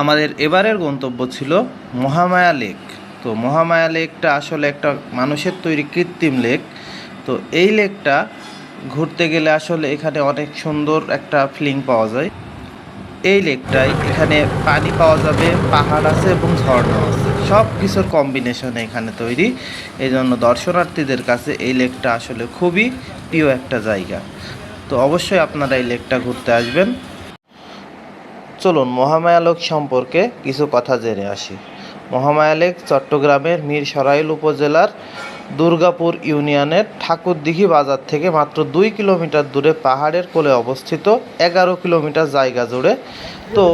আমাদের এবারের গন্তব্য ছিল মহামায়া লেক। তো মহামায়া লেকটা আসলে একটা মানুষের তৈরি কৃত্রিম লেক। তো এই লেকটা ঘুরতে গেলে আসলে এখানে অনেক সুন্দর একটা ফিলিং পাওয়া যায়। এই লেকটায় এখানে পানি পাওয়া যাবে, পাহাড় আছে এবং ঝর্ণা আছে। সব কিছুর কম্বিনেশন এখানে তৈরি। এই জন্য দর্শনার্থীদের কাছে এই লেকটা আসলে খুবই প্রিয় একটা জায়গা। তো অবশ্যই আপনারা এই লেকটা ঘুরতে আসবেন। চলুন মহামায়া লেক সম্পর্কে কিছু কথা জেনে আসি। মহামায়ালেক চট্টগ্রামের মীর সরাইল উপজেলার দুর্গাপুর ইউনিয়নের ঠাকুরদিঘি বাজার থেকে মাত্র দুই কিলোমিটার দূরে পাহাড়ের কোলে অবস্থিত এগারো কিলোমিটার জায়গা জুড়ে। তো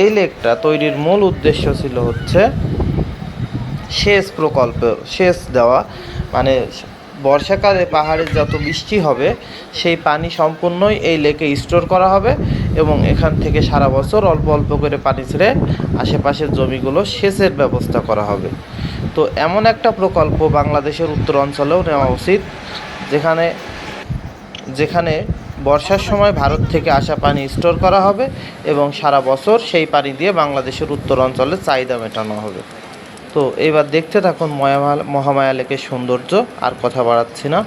এই লেকটা তৈরির মূল উদ্দেশ্য ছিল হচ্ছে সেচ প্রকল্প, সেচ দেওয়া মানে বর্ষাকালে পাহাড়ে যত বৃষ্টি হবে, সেই পানি সম্পূর্ণই এই লেকে স্টোর করা হবে এবং এখান থেকে সারা বছর অল্প অল্প করে পানি ছেড়ে আশেপাশের জমিগুলো সেচের ব্যবস্থা করা হবে। তো এমন একটা প্রকল্প বাংলাদেশের উত্তর অঞ্চলেও নেওয়া উচিত, যেখানে যেখানে বর্ষার সময় ভারত থেকে আসা পানি স্টোর করা হবে এবং সারা বছর সেই পানি দিয়ে বাংলাদেশের উত্তর অঞ্চলে চাহিদা মেটানো হবে। তো এবার দেখতে থাকুন মহামায়া লেকের সৌন্দর্য আর কথা বাড়াচ্ছি না।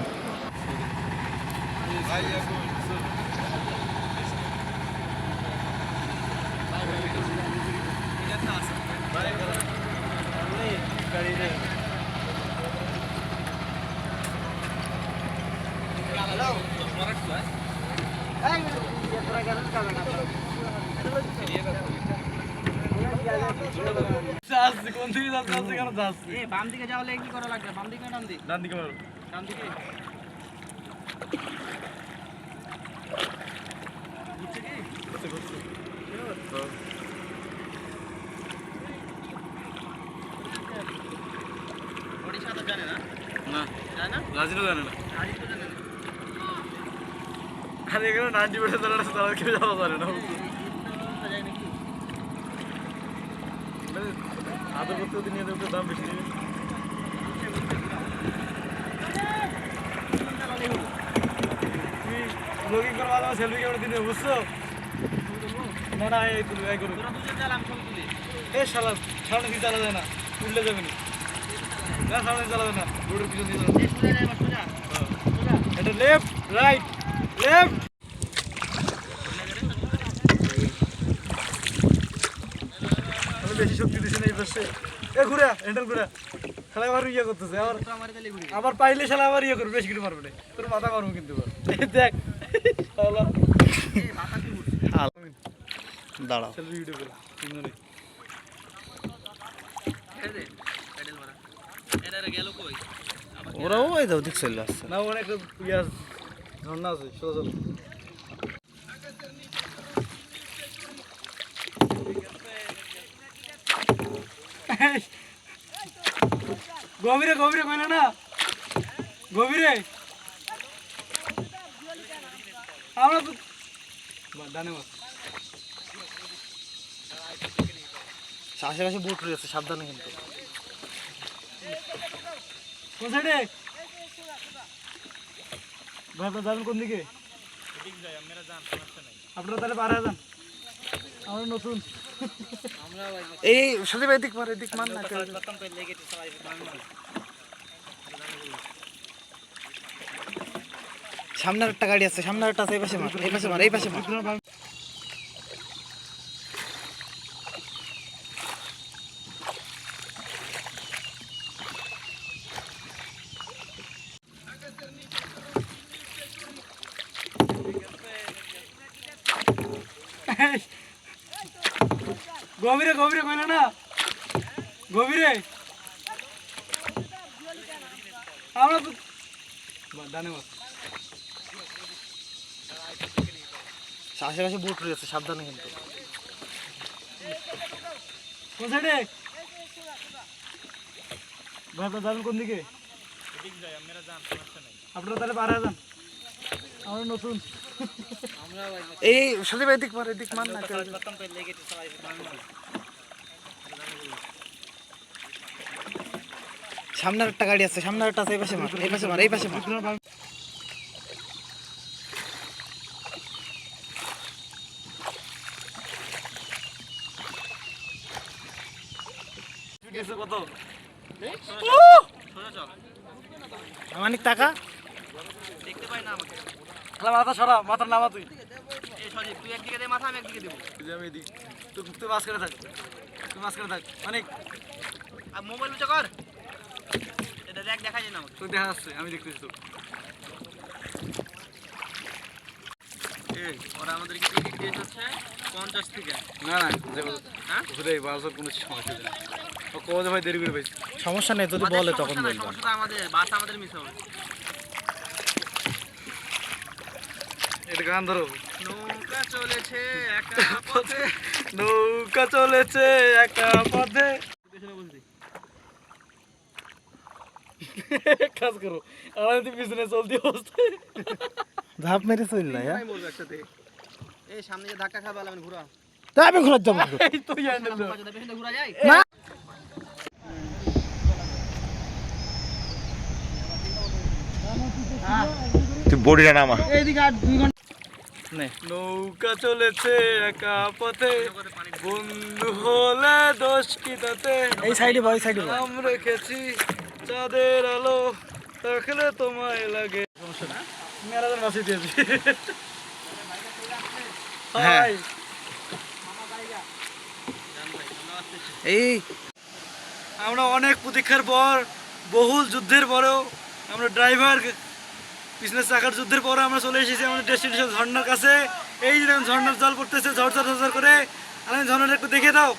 যাচ্ছি কোন দিকে যাচ্ছে যাচ্ছে কেন যাচ্ছি এ বাম দিকে যাওয়ালে কি করা লাগবে বাম দিকে ডান দিকে ডান দিকে মারো ডান দিকে জানে না না জানে না রাজিরও জানে না জানে না আরে এখানে নাইনটি পার্সেন্ট তারা তারা কেউ যাওয়া জানে না যায় নাকি আদৌ করতে ওদের নিয়ে দাম বেশি। নেবে তুমি ব্লগিং করো ভালো সেলফি ক্যামেরা দিনে বুঝছ? না না এই তুলি এই করো। তোরা দুজন চাল আমি সব তুলি এ শালা সামনে দিয়ে চালা যায় না উঠলে যাবে না। না সামনে চালাবে না রোডের পিছন দিয়ে সোজা এটা লেফট রাইট লেফট আমি বেশি শক্তি দিছি না এই পাশে। এ ঘুরে হ্যান্ডেল ঘুরে। খেলা আবার ইয়ে করতেছে আবার আবার পাইলে শালা আবার ইয়ে করবে বেশি করে মারবে না। তোর মাথা গরম কিন্তু। দেখ। শালা। দাঁড়াও। ভিডিও করে তিনজনে। ওরাও ওই দাও আসছে। না একটা ইয়ে ঝর্ণা আছে সোজা চলো গভীরে গভীরে কইলে না? গভীরে? আমরা আশেপাশে বুট রয়েছে সাবধানে কিন্তু। কোন সাইডে ভাই আপনার যাবেন কোন দিকে? আপনারা তাহলে পারে যান। আমরা নতুন। এই সন্দীপ এদিক মার এদিক মার না সামনের একটা গাড়ি আছে সামনের একটা আছে, এই পাশে মার, এই পাশে মার, এই পাশে মার। গভীরে গভীরে কইলে না? গভীরে? আমরা তো মার আশেপাশে বুট রয়েছে সাবধানে কিন্তু। কোন সাইডে ভাই আপনার যাবেন কোন দিকে? আপনারা তাহলে পারে যান। আমরা নতুন। এই সন্দীপ এদিক মার এদিক মার, না খতম করে লেগে সবাই সামনে একটা গাড়ি আছে সামনে একটা আছে, এই পাশে মার, এই পাশে মার, এই পাশে মার। টাকা দেখতে পাই না আমাকে মাথা সরা মাথার নামা তুই। এই সজীব তুই একদিকে দে মাথা আমি একদিকে দেবো। তুই আমি দিই তুই তুই মাছ করে থাক। তুই মাছ করে থাক। অনেক আর মোবাইল উঁচু কর। এটা দেখ দেখা যায় না আমাকে। তোর দেখা যাচ্ছে আমি দেখতেছি তো এই ওরা আমাদেরকে টিকিট দিয়েছে হচ্ছে পঞ্চাশ থেকে। না না হ্যাঁ? ঘুরে কোনো সমস্যা নেই। ও কবে ভাই দেরি করে পাইছি? সমস্যা নেই যদি আমাদের বলে তখন আমাদের বাস আমাদের মিস হবে। এটা গান ধরো। নৌকা চলেছে একা পথে। নৌকা চলেছে একা পথে। কাজ করো। আমার পিছনে চলতি অবস্থায় ধাপ মেরে চল না একসাথে। এই সামনে যে ধাক্কা খাবে ঘোরা তা আমি ঘোরার যাব। এই তো হ্যান্ডেল পেছনে ঘোরা যায় তুই বডিটা নামা। নৌকা চলেছে একা পথে। বন্ধু হলে দোষ কি তাতে? এই সাইডে ভাই সাইডে নাম রেখেছি চাঁদের আলো দেখলে তোমায় লাগে। সমস্যা না? মেলাদের মাসি দিয়েছি। হ্যাঁ। এই। আমরা অনেক প্রতীক্ষার পর বহুল যুদ্ধের পরেও আমরা ড্রাইভার পিছনে চাকার যুদ্ধের পরে আমরা চলে এসেছি আমাদের ডেস্টিনেশন ঝর্নার কাছে। এই যে ঝর্নার জল পড়তেছে, ঝরঝর ঝরঝর করে। আমি ঝর্নাটা একটু দেখে দাও।